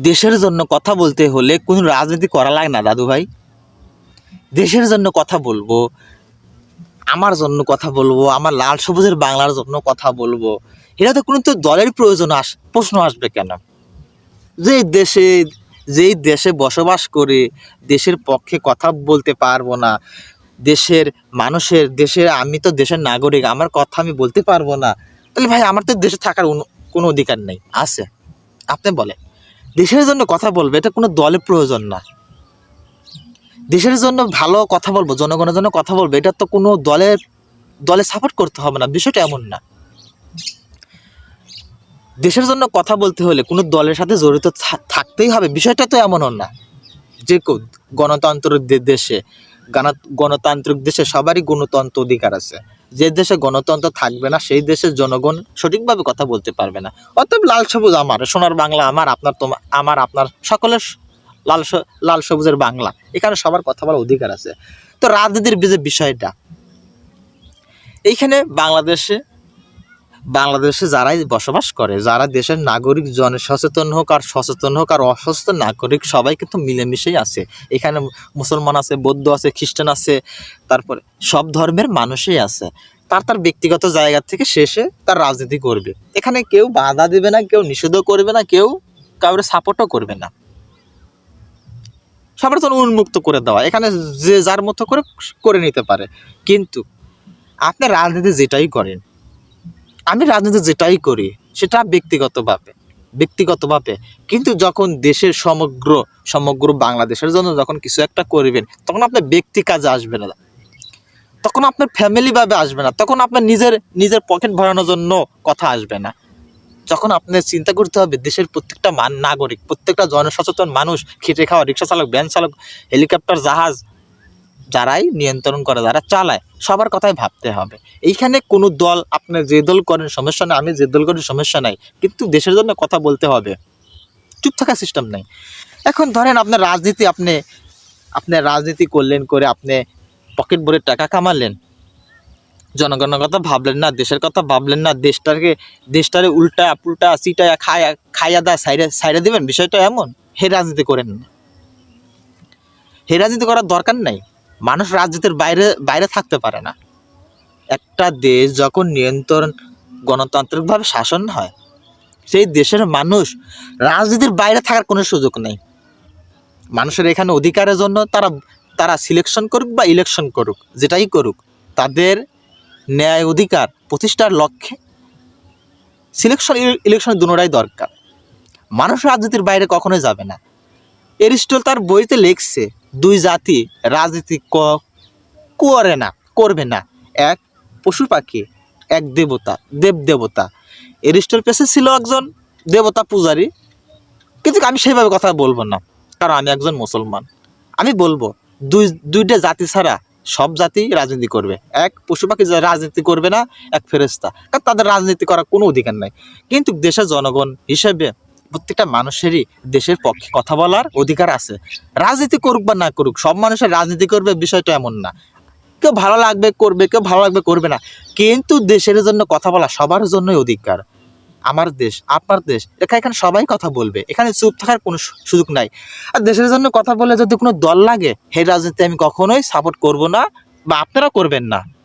দেশের জন্য কথা বলতে হলে কোনো রাজনীতি করা লাগে না, দাদু ভাই। দেশের জন্য কথা বলব, আমার জন্য কথা বলব, আমার লাল সবুজের বাংলার জন্য কথা বলব। এটা তো কোনো তো দলের প্রয়োজন আস, প্রশ্ন আসবে কেন? যে দেশে, যেই দেশে বসবাস করে দেশের পক্ষে কথা বলতে পারব না, দেশের মানুষের, দেশের, আমি তো দেশের নাগরিক, আমার কথা আমি বলতে পারব না, তাহলে ভাই আমার তো দেশে থাকার কোনো- অধিকার নেই। আছে। আপনি বলেন। দেশের জন্য কথা বলবে, এটা কোনো দলের প্রয়োজন না। দেশের জন্য ভালো কথা বলব, জনগণের জন্য কথা বলব, এটা তো কোনো দলের দলে সাপোর্ট করতে হবে না, বিষয়টা এমন না। দেশের জন্য কথা বলতে হলে কোনো দলের সাথে জড়িত থাকতেই হবে, বিষয়টা তো এমনও না। যে কেউ গণতান্ত্রিক দেশে গণতান্ত্রিক দেশে সবারই গণতন্ত্র অধিকার আছে। যে দেশে গণতন্ত্র থাকবে না, সেই দেশের জনগণ সঠিকভাবে কথা বলতে পারবে না। অতএব লাল সবুজ আমার, সোনার বাংলা আমার, আপনার তোমার আমার, আপনার সকলের লাল লাল সবুজের বাংলা। এখানে সবার কথা বলার অধিকার আছে। তো রাজনীতির বিষয়টা, এইখানে বাংলাদেশে বাংলাদেশে যারাই বসবাস করে, যারা দেশের নাগরিক জন সচেতন হোক আর সচেতন হোক আর অসচেতন নাগরিক, সবাই কিন্তু মিলেমিশেই আছে। এখানে মুসলমান আছে, বৌদ্ধ আছে, খ্রিস্টান আছে, তারপরে সব ধর্মের মানুষই আছে। তার তার ব্যক্তিগত জায়গা থেকে শেষে তার রাজনীতি করবে। এখানে কেউ বাধা দেবে না, কেউ নিষেধও করবে না, কেউ কাউরে সাপোর্টও করবে না। সবার জন্য উন্মুক্ত করে দেওয়া, এখানে যে যার মতো করে করে নিতে পারে। কিন্তু আপনি রাজনীতি যেটাই করেন আমি রাজনীতি যেটাই করি, সেটা ব্যক্তিগতভাবে ব্যক্তিগতভাবে। কিন্তু যখন দেশের সমগ্র সমগ্র বাংলাদেশের জন্য যখন কিছু একটা করবেন, তখন আপনার ব্যক্তি কাজে আসবে না। তখন আপনার ফ্যামিলি ভাবে আসবে না। তখন আপনার নিজের নিজের পকেট ভরানোর জন্য কথা আসবে না। যখন আপনার চিন্তা করতে হবে, দেশের প্রত্যেকটা মান, নাগরিক, প্রত্যেকটা জনসচেতন মানুষ, খেটে খাওয়া রিক্সা চালক ভ্যান চালক হেলিকপ্টার জাহাজ যারাই নিয়ন্ত্রণ করে, যারা চালায়, সবার কথাই ভাবতে হবে। এইখানে কোনো দল আপনি যে দল করেন, সমস্যা নাই, আমি যে দল করি, সমস্যা নাই। কিন্তু দেশের জন্য কথা বলতে হবে। চুপ থাকার সিস্টেম নাই। এখন ধরেন আপনার রাজনীতি, আপনি আপনি রাজনীতি করলেন করে আপনি পকেট ভরে টাকা কামালেন। জনগণের কথা ভাবলেন না, দেশের কথা ভাবলেন না, দেশটাকে, দেশটারে উল্টা পুল্টা চিটায়া খায়া, খাইয়া দা সাইডে সাইডে দেবেন? বিষয়টা এমন। হে রাজনীতি করেন না। হে রাজনীতি করার দরকার নাই। মানুষ রাজনীতির বাইরে বাইরে থাকতে পারে না। একটা দেশ যখন নিয়ন্ত্রণ গণতান্ত্রিকভাবে শাসন হয়, সেই দেশের মানুষ রাজনীতির বাইরে থাকার কোনো সুযোগ নেই। মানুষের এখানে অধিকারের জন্য তারা তারা সিলেকশন করুক বা ইলেকশন করুক, যেটাই করুক, তাদের ন্যায় অধিকার প্রতিষ্ঠার লক্ষ্যে সিলেকশন ইলেকশন দুটোটাই দরকার। মানুষ রাজনীতির বাইরে কখনোই যাবে না। এরিস্টল তার বইতে লিখছে দুই জাতি রাজনীতি করে না, করবে না। এক পশু পাখি, এক দেবতা, দেব দেবতা। এরিস্টল পেশে ছিল একজন দেবতা পূজারী। কিন্তু আমি সেইভাবে কথা বলব না, কারণ আমি একজন মুসলমান। আমি বলব, দুই, দুইটা জাতি ছাড়া সব জাতি রাজনীতি করবে। এক পশু পাখি রাজনীতি করবে না, এক ফেরেস্তা কারণ তাদের রাজনীতি করার কোনো অধিকার নাই। কিন্তু দেশের জনগণ হিসেবে প্রত্যেকটা মানুষেরই দেশের পক্ষে কথা বলার অধিকার আছে। রাজনীতি করুক বা না করুক, সব মানুষের রাজনীতি করবে, বিষয়টা এমন না। কেউ ভালো লাগবে, করবে, কেউ ভালো লাগবে, করবে না। কিন্তু দেশের জন্য কথা বলা সবার জন্যই অধিকার। আমার দেশ, আপনার দেশ এখানে সবাই কথা বলবে। এখানে চুপ থাকার কোনো সুযোগ নাই। আর দেশের জন্য কথা বলে যদি কোনো দল লাগে, সেই রাজনীতি আমি কখনোই সাপোর্ট করব না বা আপনারা করবেন না।